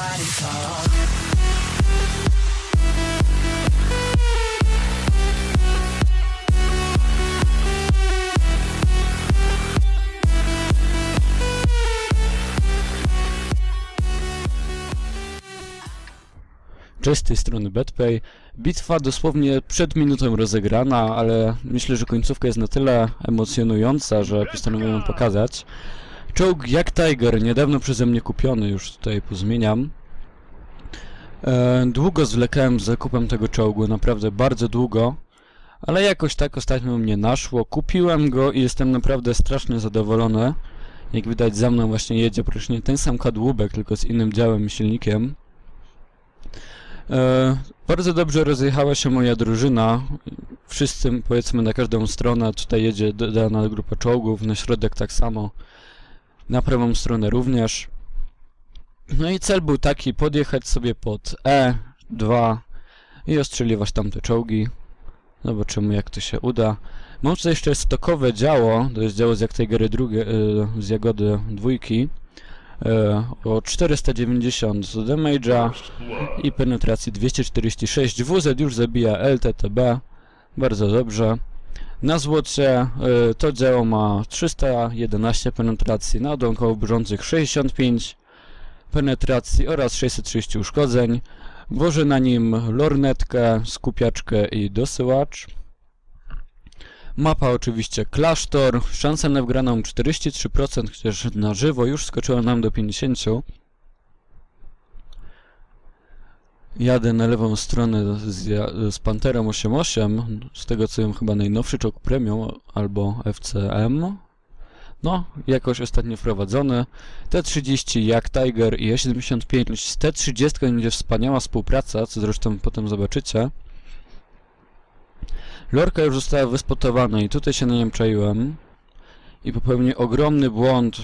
nobody talk. Cześć z tej strony BetPay. Bitwa dosłownie przed minutą rozegrana, ale myślę, że końcówka jest na tyle emocjonująca, że postanowiłem ją pokazać. Czołg jak Tiger, niedawno przeze mnie kupiony, już tutaj pozmieniam. E, długo zwlekałem z zakupem tego czołgu, naprawdę bardzo długo, ale jakoś tak ostatnio mnie naszło. Kupiłem go i jestem naprawdę strasznie zadowolony. Jak widać za mną właśnie jedzie praktycznie ten sam kadłubek, tylko z innym działem i silnikiem. E, bardzo dobrze rozjechała się moja drużyna. Wszyscy, powiedzmy, na każdą stronę. Tutaj jedzie dana grupa czołgów, na środek tak samo. Na prawą stronę również. No i cel był taki, podjechać sobie pod E2 i ostrzeliwać tamte czołgi. Zobaczymy, jak to się uda. Mam tutaj jeszcze stokowe działo, to jest działo z jak Tigery drugie, e, z Jagody dwójki. E, o 490 damage'a i penetracji 246. WZ już zabija LTTB. Bardzo dobrze. Na złocie y, to działo ma 311 penetracji, na odłamkowo bieżących 65 penetracji oraz 630 uszkodzeń. Woży na nim lornetkę, skupiaczkę i dosyłacz. Mapa oczywiście klasztor, szansa na wgraną 43%, chociaż na żywo już skoczyła nam do 50%. Jadę na lewą stronę z, z Panterą 88, z tego co wiem chyba najnowszy czołg premium albo FCM. No, jakoś ostatnio wprowadzony. T30 jak Tiger i E75 z T30 będzie wspaniała współpraca, co zresztą potem zobaczycie. Lorka już została wyspotowana i tutaj się na nią czaiłem. I popełnię ogromny błąd.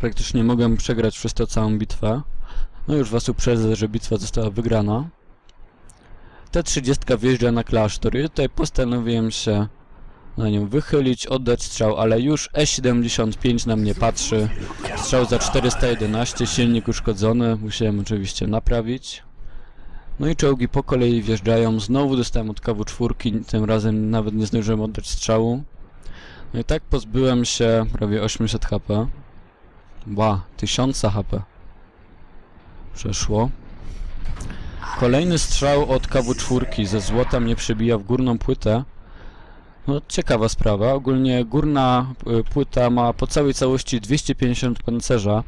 Praktycznie mogłem przegrać przez to całą bitwę. No już was uprzedzę, że bitwa została wygrana. T-30 wjeżdża na klasztor i tutaj postanowiłem się na nią wychylić, oddać strzał, ale już E75 na mnie patrzy. Strzał za 411, silnik uszkodzony, musiałem oczywiście naprawić. No i czołgi po kolei wjeżdżają, znowu dostałem od KW4, tym razem nawet nie zdążyłem oddać strzału. No i tak pozbyłem się prawie 800 HP. Ba, 1000 HP przeszło. Kolejny strzał od KW4 ze złota mnie przebija w górną płytę. No ciekawa sprawa. Ogólnie górna y, płyta ma po całej całości 250 pancerza.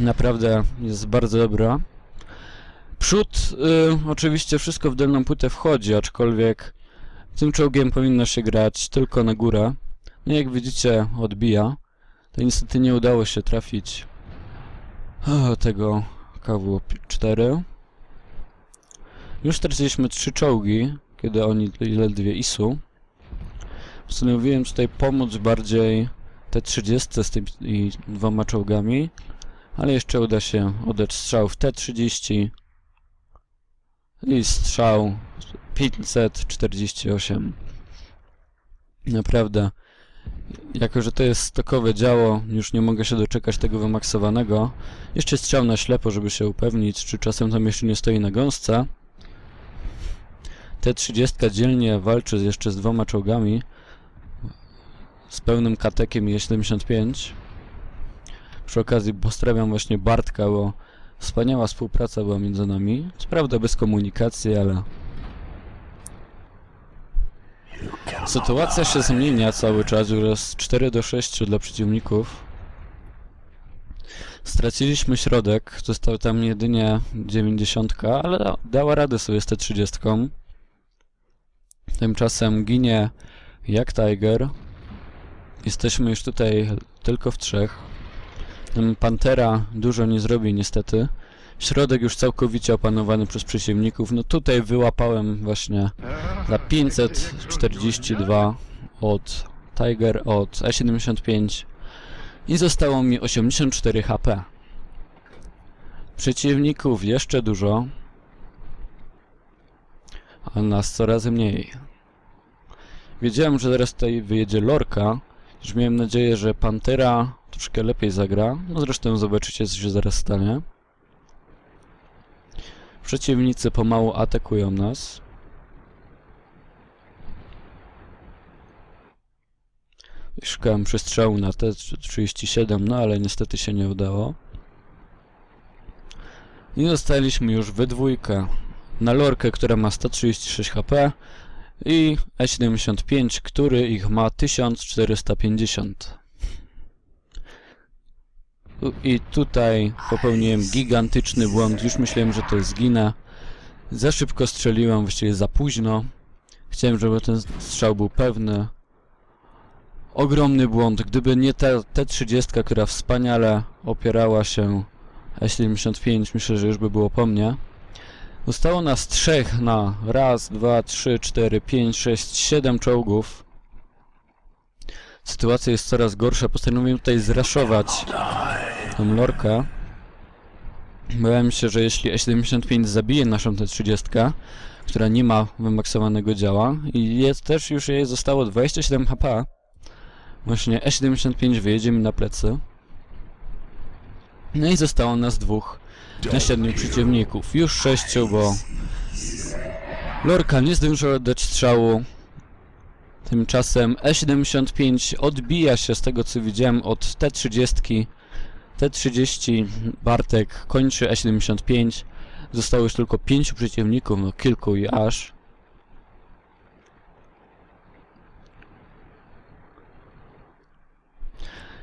Naprawdę jest bardzo dobra. Przód y, oczywiście wszystko w dolną płytę wchodzi, aczkolwiek tym czołgiem powinno się grać tylko na górę. No jak widzicie odbija. To niestety nie udało się trafić tego KW4. Już straciliśmy trzy czołgi, kiedy oni ledwie ISU. Postanowiłem tutaj pomóc bardziej T30 z tymi dwoma czołgami, ale jeszcze uda się oddać strzał w T30 i strzał 548. Naprawdę jako, że to jest stokowe działo, już nie mogę się doczekać tego wymaksowanego. Jeszcze strzał na ślepo, żeby się upewnić, czy czasem tam jeszcze nie stoi na gąsce. T-30 dzielnie walczy jeszcze z dwoma czołgami. Z pełnym katekiem i E75. Przy okazji pozdrawiam właśnie Bartka, bo wspaniała współpraca była między nami. Co prawda bez komunikacji, ale Sytuacja się zmienia cały czas, już jest 4 do 6 dla przeciwników. Straciliśmy środek, został tam jedynie 90, ale da- dała radę sobie z T30. Tymczasem ginie jak Tiger. Jesteśmy już tutaj tylko w trzech. Pantera dużo nie zrobi niestety. Środek już całkowicie opanowany przez przeciwników. No tutaj wyłapałem właśnie za 542 od Tiger, od E75 i zostało mi 84 HP. Przeciwników jeszcze dużo, a nas coraz mniej. Wiedziałem, że zaraz tutaj wyjedzie Lorka, już miałem nadzieję, że Pantera troszkę lepiej zagra. No zresztą zobaczycie, co się zaraz stanie. Przeciwnicy pomału atakują nas. Szukałem przestrzału na T-37, no ale niestety się nie udało. I zostaliśmy już we dwójkę na lorkę, która ma 136 HP i E75, który ich ma 1450. I tutaj popełniłem gigantyczny błąd. Już myślałem, że to zginę. Za szybko strzeliłem, właściwie za późno. Chciałem, żeby ten strzał był pewny. Ogromny błąd. Gdyby nie ta T-30, która wspaniale opierała się E75, myślę, że już by było po mnie. Zostało nas trzech na raz, dwa, trzy, cztery, pięć, sześć, siedem czołgów. Sytuacja jest coraz gorsza. Postanowiłem tutaj zraszować tą lorkę. Bałem się, że jeśli E75 zabije naszą T30, która nie ma wymaksowanego działa i jest też już jej zostało 27 HP, właśnie E75 wyjedzie mi na plecy. No i zostało nas dwóch na siedmiu przeciwników. Już sześciu, bo Lorka nie zdążyła dać strzału. Tymczasem E75 odbija się z tego co widziałem od T30. T30 Bartek kończy E75. Zostało już tylko pięciu przeciwników, no kilku i aż.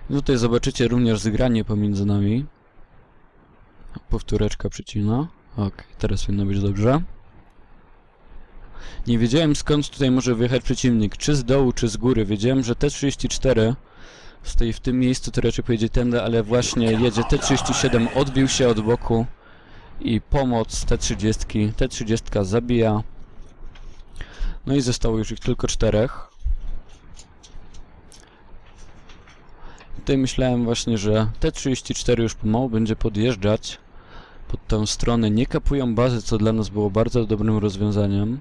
I Tutaj zobaczycie również zgranie pomiędzy nami. Powtóreczka przycina. Ok, teraz powinno być dobrze. Nie wiedziałem skąd tutaj może wyjechać przeciwnik, czy z dołu, czy z góry. Wiedziałem, że T-34 stoi w tym miejscu, to raczej pojedzie tędy, ale właśnie jedzie T-37, odbił się od boku i pomoc T-30. T-30 zabija. No i zostało już ich tylko czterech. Tutaj myślałem właśnie, że T-34 już pomału będzie podjeżdżać pod tę stronę. Nie kapują bazy, co dla nas było bardzo dobrym rozwiązaniem.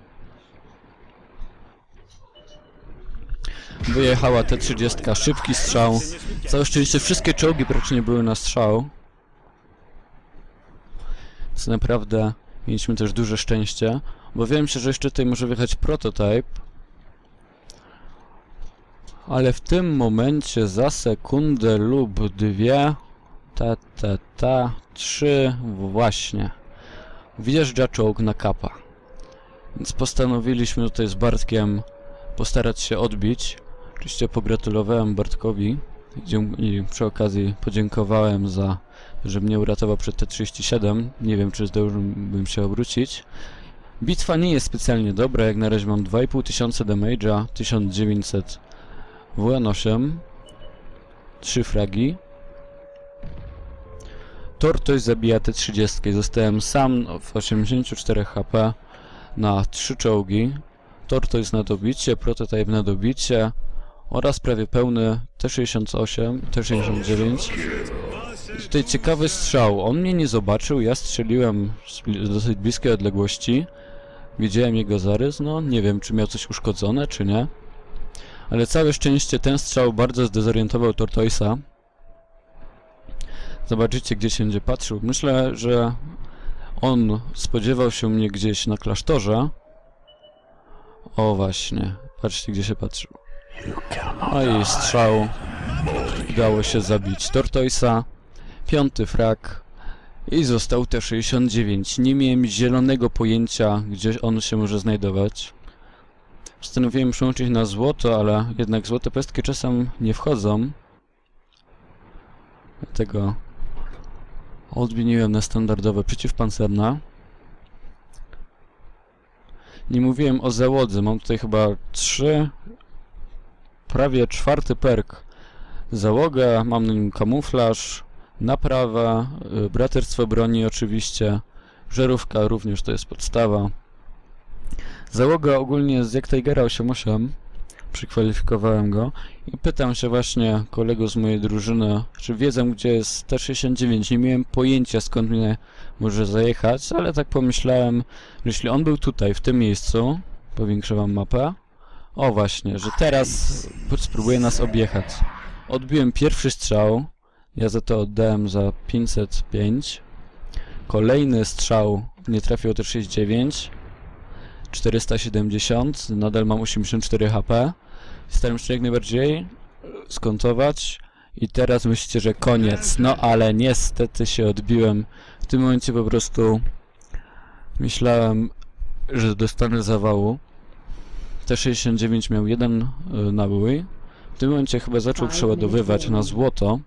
Wyjechała T-30, szybki strzał. Całe szczęście wszystkie czołgi praktycznie były na strzał. Co naprawdę mieliśmy też duże szczęście. Obawiałem się, że jeszcze tutaj może wyjechać prototype. Ale w tym momencie za sekundę lub dwie ta, ta, ta, trzy, właśnie. Wjeżdża czołg na kapa. Więc postanowiliśmy tutaj z Bartkiem postarać się odbić. Oczywiście pogratulowałem Bartkowi i przy okazji podziękowałem za, że mnie uratował przed T-37. Nie wiem, czy zdążyłbym się obrócić. Bitwa nie jest specjalnie dobra, jak na razie mam 2500 damage'a, 1900 WN8, 3 fragi. Tortoise zabija T-30. Zostałem sam w 84 HP na 3 czołgi. Tortoise na dobicie, Prototype na dobicie oraz prawie pełny T-68, T-69. I Tutaj ciekawy strzał. On mnie nie zobaczył, ja strzeliłem z dosyć bliskiej odległości. Widziałem jego zarys, no nie wiem czy miał coś uszkodzone, czy nie. Ale całe szczęście ten strzał bardzo zdezorientował Tortoisa. Zobaczycie gdzie się będzie patrzył. Myślę, że on spodziewał się mnie gdzieś na klasztorze. O właśnie, patrzcie gdzie się patrzył. No i strzał. Udało się zabić Tortoisa. Piąty frak. I został T69. Nie miałem zielonego pojęcia, gdzie on się może znajdować. Postanowiłem przełączyć na złoto, ale jednak złote pestki czasem nie wchodzą. Dlatego odmieniłem na standardowe przeciwpancerne. Nie mówiłem o załodze. Mam tutaj chyba trzy, prawie czwarty perk. Załoga, mam na nim kamuflaż, naprawa, y, braterstwo broni oczywiście, żarówka również to jest podstawa. Załoga ogólnie jest jak Tigera 88, przykwalifikowałem go i pytam się właśnie kolegów z mojej drużyny, czy wiedzą gdzie jest T69. Nie miałem pojęcia skąd mnie może zajechać, ale tak pomyślałem, że jeśli on był tutaj, w tym miejscu, powiększę wam mapę, o właśnie, że teraz spróbuję nas objechać. Odbiłem pierwszy strzał, ja za to oddałem za 505. Kolejny strzał nie trafiło też 69. 470, nadal mam 84 HP. Staram się jak najbardziej skontować. I teraz myślicie, że koniec. No ale niestety się odbiłem. W tym momencie po prostu myślałem, że dostanę zawału. T69 miał jeden y, nabój. W tym momencie chyba zaczął przeładowywać na złoto.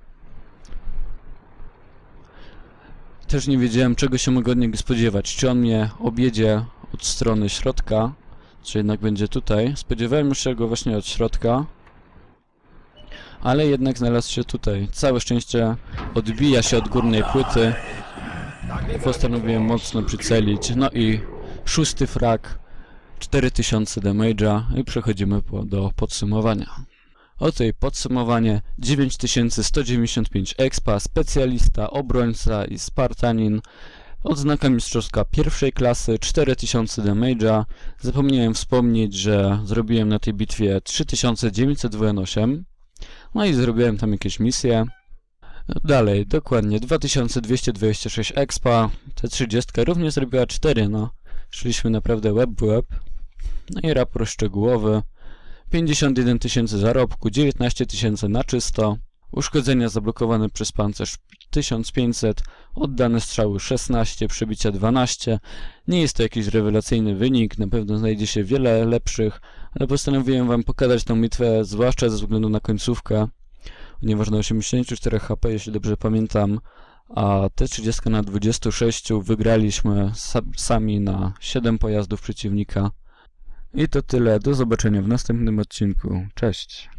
Też nie wiedziałem, czego się mogę od niego spodziewać. Czy on mnie objedzie od strony środka, czy jednak będzie tutaj. Spodziewałem się go właśnie od środka, ale jednak znalazł się tutaj. Całe szczęście odbija się od górnej płyty. Postanowiłem mocno przycelić. No i szósty frag, 4000 damage'a i przechodzimy po, do podsumowania. Oto i podsumowanie 9195 expa, specjalista, obrońca i spartanin. Odznaka mistrzowska pierwszej klasy, 4000 damage'a. Zapomniałem wspomnieć, że zrobiłem na tej bitwie 3900 WN8. No i zrobiłem tam jakieś misje. Dalej, dokładnie 2226 expa. T30 również zrobiła 4, no. Szliśmy naprawdę web w web. No i raport szczegółowy. 51 tysięcy zarobku, 19 tysięcy na czysto. Uszkodzenia zablokowane przez pancerz 1500, oddane strzały 16, przebicia 12. Nie jest to jakiś rewelacyjny wynik, na pewno znajdzie się wiele lepszych, ale postanowiłem wam pokazać tą bitwę, zwłaszcza ze względu na końcówkę, ponieważ na 84 HP, jeśli dobrze pamiętam, a T30 na 26 wygraliśmy sa sami na 7 pojazdów przeciwnika. I to tyle, do zobaczenia w następnym odcinku. Cześć!